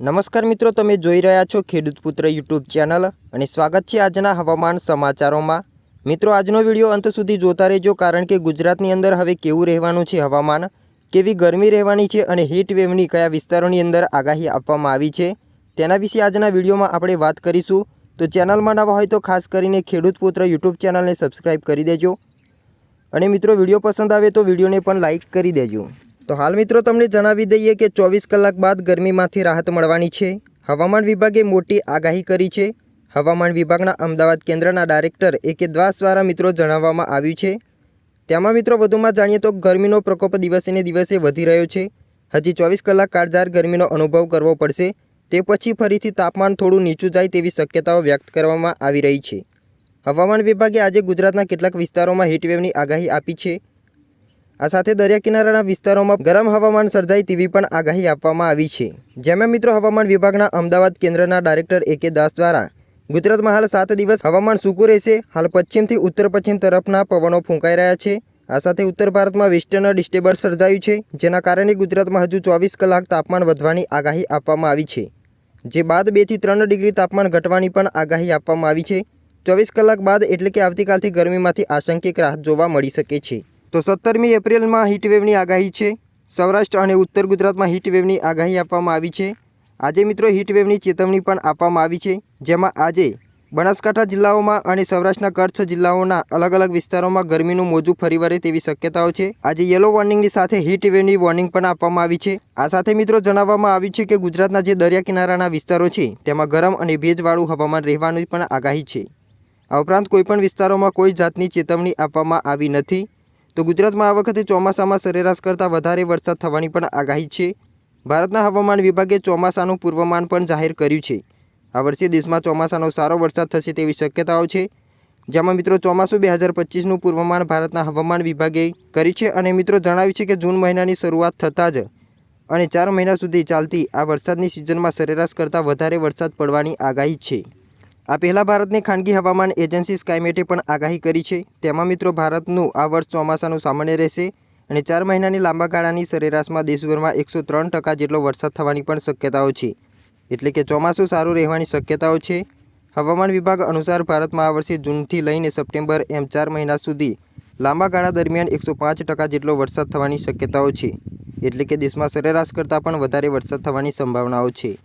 નમસ્કાર મિત્રો, તમે જોઈ રહ્યા છો ખેડૂત પુત્ર યુટ્યુબ ચેનલ અને સ્વાગત છે આજના હવામાન સમાચારોમાં. મિત્રો, આજનો વીડિયો અંત સુધી જોતા રહેજો કારણ કે ગુજરાતની અંદર હવે કેવું રહેવાનું છે હવામાન, કેવી ગરમી રહેવાની છે અને હીટ વેવની કયા વિસ્તારોની અંદર આગાહી આપવામાં આવી છે, તેના વિશે આજના વિડીયોમાં આપણે વાત કરીશું. તો ચેનલમાં નવા હોય તો ખાસ કરીને ખેડૂત પુત્ર યુટ્યુબ ચેનલને સબસ્ક્રાઈબ કરી દેજો. અને મિત્રો, વીડિયો પસંદ આવે તો વિડીયોને પણ લાઇક કરી દેજો. તો હાલ મિત્રો તમને જણાવી દઈએ કે ચોવીસ કલાક બાદ ગરમીમાંથી રાહત મળવાની છે. હવામાન વિભાગે મોટી આગાહી કરી છે. હવામાન વિભાગના અમદાવાદ કેન્દ્રના ડાયરેક્ટર એ કે દ્વાસ દ્વારા મિત્રો જણાવવામાં આવ્યું છે. તેમાં મિત્રો વધુમાં જાણીએ તો ગરમીનો પ્રકોપ દિવસે ને દિવસે વધી રહ્યો છે. હજી ચોવીસ કલાક કાળઝાર ગરમીનો અનુભવ કરવો પડશે. તે પછી ફરીથી તાપમાન થોડું નીચું જાય તેવી શક્યતાઓ વ્યક્ત કરવામાં આવી રહી છે. હવામાન વિભાગે આજે ગુજરાતના કેટલાક વિસ્તારોમાં હીટવેવની આગાહી આપી છે. આ સાથે દરિયા કિનારાના વિસ્તારોમાં ગરમ હવામાન સર્જાય તેવી પણ આગાહી આપવામાં આવી છે. જેમાં મિત્રો, હવામાન વિભાગના અમદાવાદ કેન્દ્રના ડાયરેક્ટર એ દાસ દ્વારા ગુજરાતમાં હાલ સાત દિવસ હવામાન સૂકું રહેશે. હાલ પશ્ચિમથી ઉત્તર પશ્ચિમ તરફના પવનો ફૂંકાઈ રહ્યા છે. આ સાથે ઉત્તર ભારતમાં વેસ્ટર્ન ડિસ્ટર્બન્સ સર્જાયું છે, જેના કારણે ગુજરાતમાં હજુ ચોવીસ કલાક તાપમાન વધવાની આગાહી આપવામાં આવી છે. જે બાદ બેથી ત્રણ ડિગ્રી તાપમાન ઘટવાની પણ આગાહી આપવામાં આવી છે. ચોવીસ કલાક બાદ એટલે કે આવતીકાલથી ગરમીમાંથી આશંકિક રાહત જોવા મળી શકે છે. તો સત્તરમી એપ્રિલમાં હીટવેવની આગાહી છે. સૌરાષ્ટ્ર અને ઉત્તર ગુજરાતમાં હીટવેવની આગાહી આપવામાં આવી છે. આજે મિત્રો હીટવેવની ચેતવણી પણ આપવામાં આવી છે. જેમાં આજે બનાસકાંઠા જિલ્લાઓમાં અને સૌરાષ્ટ્રના કચ્છ જિલ્લાઓના અલગ અલગ વિસ્તારોમાં ગરમીનું મોજું ફરી વળે તેવી શક્યતાઓ છે. આજે યલો વોર્નિંગની સાથે હીટવેવની વોર્નિંગ પણ આપવામાં આવી છે. આ સાથે મિત્રો જણાવવામાં આવ્યું છે કે ગુજરાતના જે દરિયા કિનારાના વિસ્તારો છે, તેમાં ગરમ અને ભેજવાળું હવામાન રહેવાની પણ આગાહી છે. આ ઉપરાંત કોઈપણ વિસ્તારોમાં કોઈ જાતની ચેતવણી આપવામાં આવી નથી. તો ગુજરાતમાં આ વખતે ચોમાસામાં સરેરાશ કરતાં વધારે વરસાદ થવાની પણ આગાહી છે. ભારતના હવામાન વિભાગે ચોમાસાનું પૂર્વમાન પણ જાહેર કર્યું છે. આ વર્ષે દેશમાં ચોમાસાનો સારો વરસાદ થશે તેવી શક્યતાઓ છે. જેમાં મિત્રો ચોમાસું બે હજાર પચીસનું પૂર્વમાન ભારતના હવામાન વિભાગે કર્યું છે અને મિત્રો જણાવ્યું છે કે જૂન મહિનાની શરૂઆત થતાં જ અને ચાર મહિના સુધી ચાલતી આ વરસાદની સિઝનમાં સરેરાશ કરતાં વધારે વરસાદ પડવાની આગાહી છે. આ પહેલાં ભારતની ખાનગી હવામાન એજન્સી સ્કાયમેટે પણ આગાહી કરી છે. તેમાં મિત્રો, ભારતનું આ વર્ષ ચોમાસાનું સામાન્ય રહેશે અને ચાર મહિનાની લાંબા ગાળાની સરેરાશમાં દેશભરમાં એકસો ત્રણ ટકા જેટલો વરસાદ થવાની પણ શક્યતાઓ છે. એટલે કે ચોમાસું સારું રહેવાની શક્યતાઓ છે. હવામાન વિભાગ અનુસાર ભારતમાં આ વર્ષે જૂનથી લઈને સપ્ટેમ્બર એમ ચાર મહિના સુધી લાંબા ગાળા દરમિયાન એકસો પાંચ ટકા જેટલો વરસાદ થવાની શક્યતાઓ છે. એટલે કે દેશમાં સરેરાશ કરતાં પણ વધારે વરસાદ થવાની સંભાવનાઓ છે.